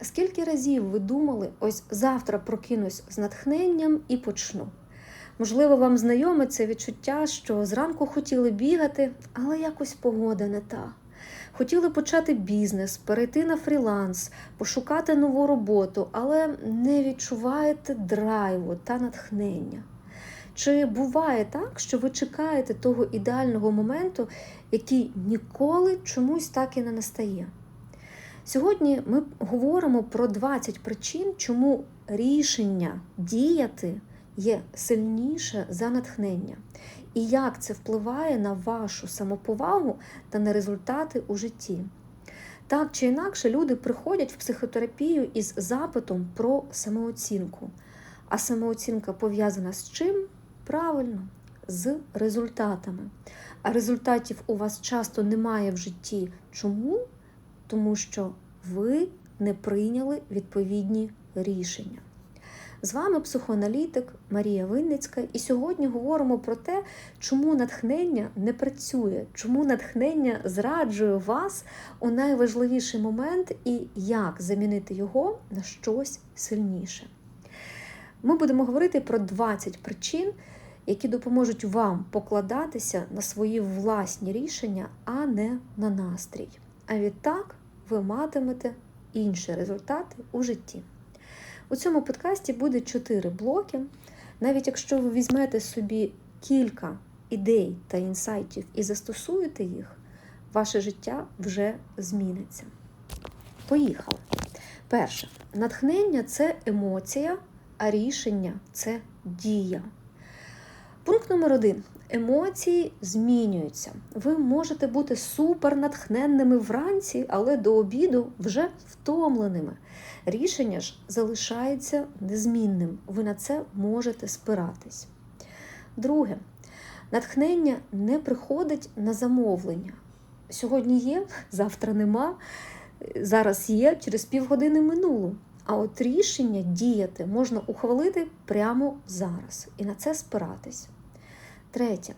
Скільки разів ви думали, ось завтра прокинусь з натхненням і почну? Можливо, вам знайоме це відчуття, що зранку хотіли бігати, але якось погода не та. Хотіли почати бізнес, перейти на фріланс, пошукати нову роботу, але не відчуваєте драйву та натхнення. Чи буває так, що ви чекаєте того ідеального моменту, який ніколи чомусь так і не настає? Сьогодні ми говоримо про 20 причин, чому рішення діяти є сильніше за натхнення, і як це впливає на вашу самоповагу та на результати у житті. Так чи інакше, люди приходять в психотерапію із запитом про самооцінку. А самооцінка пов'язана з чим? Правильно, з результатами. А результатів у вас часто немає в житті. Чому? Тому що ви не прийняли відповідні рішення. З вами психоаналітик Марія Винницька, і сьогодні говоримо про те, чому натхнення не працює, чому натхнення зраджує вас у найважливіший момент і як замінити його на щось сильніше. Ми будемо говорити про 20 причин, які допоможуть вам покладатися на свої власні рішення, а не на настрій. А відтак ви матимете інші результати у житті. У цьому подкасті буде чотири блоки. Навіть якщо ви візьмете собі кілька ідей та інсайтів і застосуєте їх, ваше життя вже зміниться. Поїхали. Перше, натхнення це емоція, а рішення це дія. Пункт номер один. Емоції змінюються. Ви можете бути супер натхненними вранці, але до обіду вже втомленими. Рішення ж залишається незмінним. Ви на це можете спиратись. Друге, натхнення не приходить на замовлення. Сьогодні є, завтра нема, зараз є, через півгодини минуло. А от рішення діяти можна ухвалити прямо зараз і на це спиратись. Третє.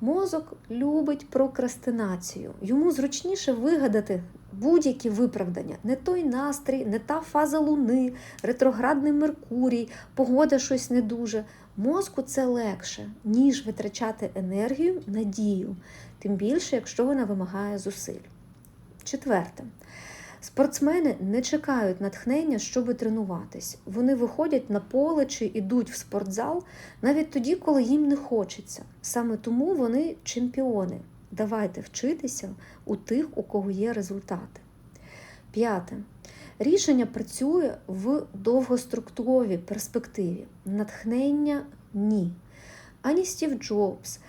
Мозок любить прокрастинацію. Йому зручніше вигадати будь-які виправдання. Не той настрій, не та фаза луни, ретроградний Меркурій, погода щось не дуже. Мозку це легше, ніж витрачати енергію на дію, тим більше, якщо вона вимагає зусиль. Четверте. Спортсмени не чекають натхнення, щоб тренуватись. Вони виходять на поле чи йдуть в спортзал навіть тоді, коли їм не хочеться. Саме тому вони чемпіони. Давайте вчитися у тих, у кого є результати. П'яте. Рішення працює в довгоструктуровій перспективі. Натхнення ні. Ані Стів Джобс,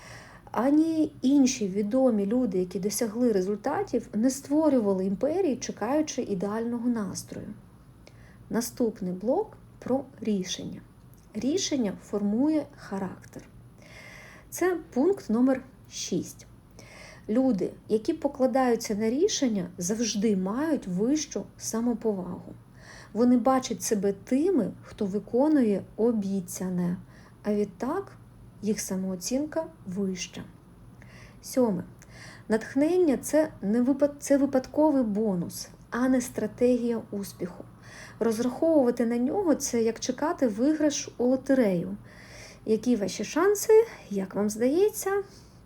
ані інші відомі люди, які досягли результатів, не створювали імперії, чекаючи ідеального настрою. Наступний блок про рішення. Рішення формує характер. Це пункт номер 6. Люди, які покладаються на рішення, завжди мають вищу самоповагу. Вони бачать себе тими, хто виконує обіцяне, а відтак їх самооцінка вища. Сьоме. Натхнення це не випад... це випадковий бонус, а не стратегія успіху. Розраховувати на нього це як чекати виграш у лотерею. Які ваші шанси, як вам здається?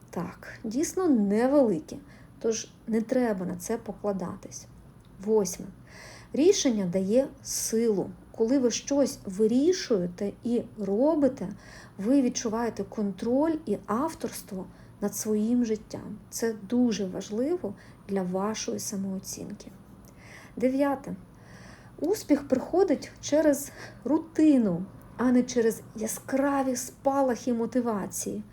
Так, дійсно невеликі, тож не треба на це покладатись. Восьме. Рішення дає силу. Коли ви щось вирішуєте і робите, ви відчуваєте контроль і авторство над своїм життям. Це дуже важливо для вашої самооцінки. Дев'яте. Успіх приходить через рутину, а не через яскраві спалахи мотивації.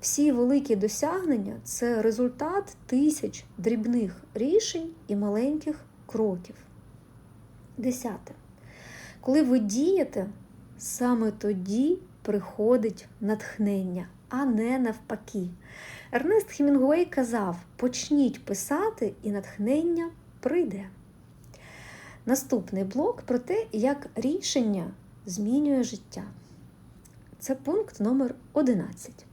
Всі великі досягнення це результат тисяч дрібних рішень і маленьких кроків. Десяте. Коли ви дієте, саме тоді приходить натхнення, а не навпаки. Ернест Хемінгуей казав: почніть писати, і натхнення прийде. Наступний блок про те, як рішення змінює життя. Це пункт номер 11.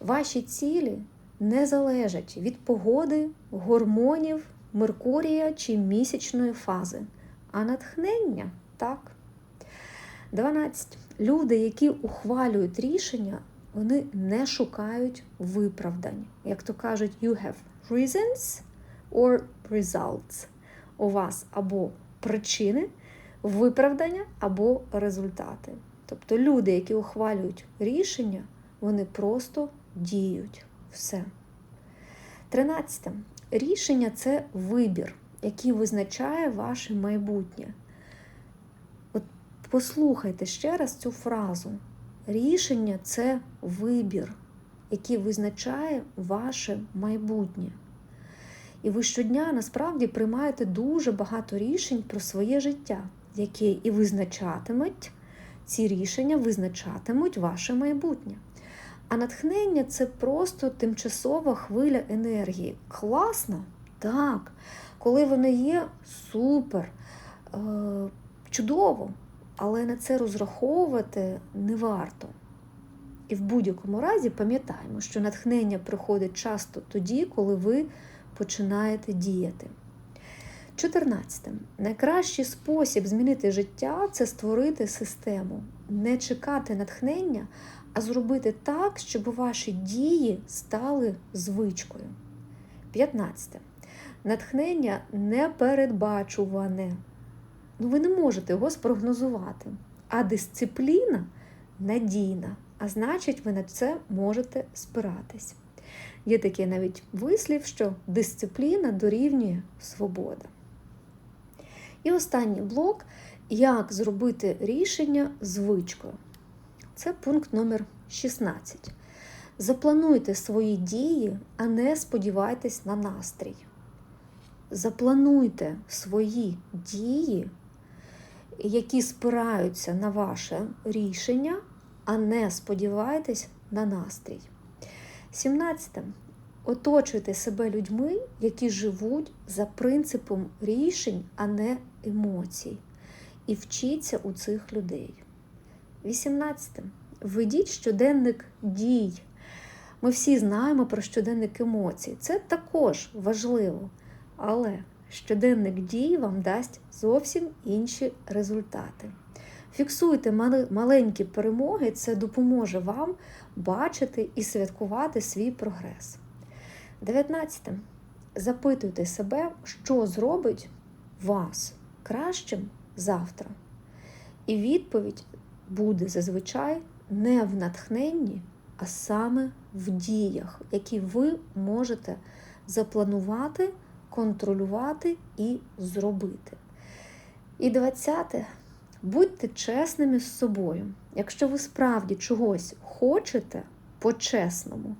Ваші цілі не залежать від погоди, гормонів, Меркурія чи місячної фази, а натхнення так. 12. Люди, які ухвалюють рішення, вони не шукають виправдань. Як то кажуть, you have reasons or results. У вас або причини, виправдання, або результати. Тобто люди, які ухвалюють рішення, вони просто діють. Все. 13. Рішення це вибір, який визначає ваше майбутнє. Послухайте ще раз цю фразу. Рішення це вибір, який визначає ваше майбутнє. І ви щодня насправді приймаєте дуже багато рішень про своє життя, які і визначатимуть ці рішення, визначатимуть ваше майбутнє. А натхнення це просто тимчасова хвиля енергії. Класно? Так. Коли воно є, супер, е, чудово, але на це розраховувати не варто. І в будь-якому разі пам'ятаємо, що натхнення приходить часто тоді, коли ви починаєте діяти. 14. Найкращий спосіб змінити життя це створити систему, не чекати натхнення, а зробити так, щоб ваші дії стали звичкою. 15. Натхнення непередбачуване. Ну, ви не можете його спрогнозувати. А дисципліна надійна, а значить, ви на це можете спиратись. Є такий навіть вислів, що дисципліна дорівнює свобода. І останній блок як зробити рішення звичкою. Це пункт номер 16. Заплануйте свої дії, а не сподівайтесь на настрій. Заплануйте свої дії, які спираються на ваше рішення, а не сподівайтесь на настрій. 17. Оточуйте себе людьми, які живуть за принципом рішень, а не емоцій. І вчіться у цих людей. 18. Ведіть щоденник дій. Ми всі знаємо про щоденник емоцій. Це також важливо. Але щоденник дій вам дасть зовсім інші результати. Фіксуйте маленькі перемоги, це допоможе вам бачити і святкувати свій прогрес. 19. Запитуйте себе, що зробить вас кращим завтра. І відповідь буде зазвичай не в натхненні, а саме в діях, які ви можете запланувати, контролювати і зробити. І 20. Будьте чесними з собою. Якщо ви справді чогось хочете по-чесному,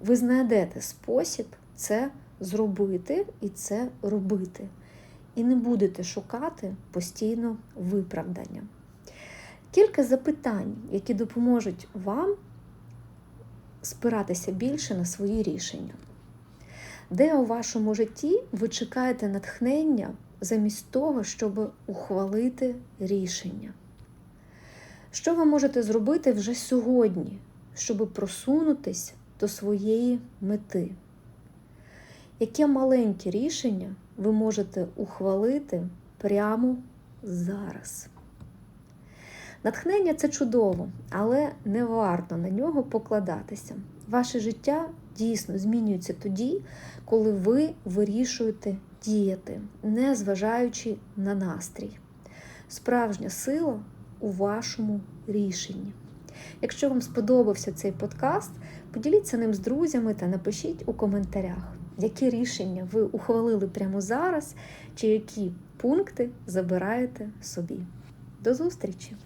ви знайдете спосіб це зробити і це робити. І не будете шукати постійно виправдання. Кілька запитань, які допоможуть вам спиратися більше на свої рішення. Де у вашому житті ви чекаєте натхнення замість того, щоб ухвалити рішення? Що ви можете зробити вже сьогодні, щоб просунутись до своєї мети? Яке маленьке рішення ви можете ухвалити прямо зараз? Натхнення це чудово, але не варто на нього покладатися. Ваше життя дійсно змінюється тоді, коли ви вирішуєте діяти, не зважаючи на настрій. Справжня сила у вашому рішенні. Якщо вам сподобався цей подкаст, поділіться ним з друзями та напишіть у коментарях, які рішення ви ухвалили прямо зараз, чи які пункти забираєте собі. До зустрічі!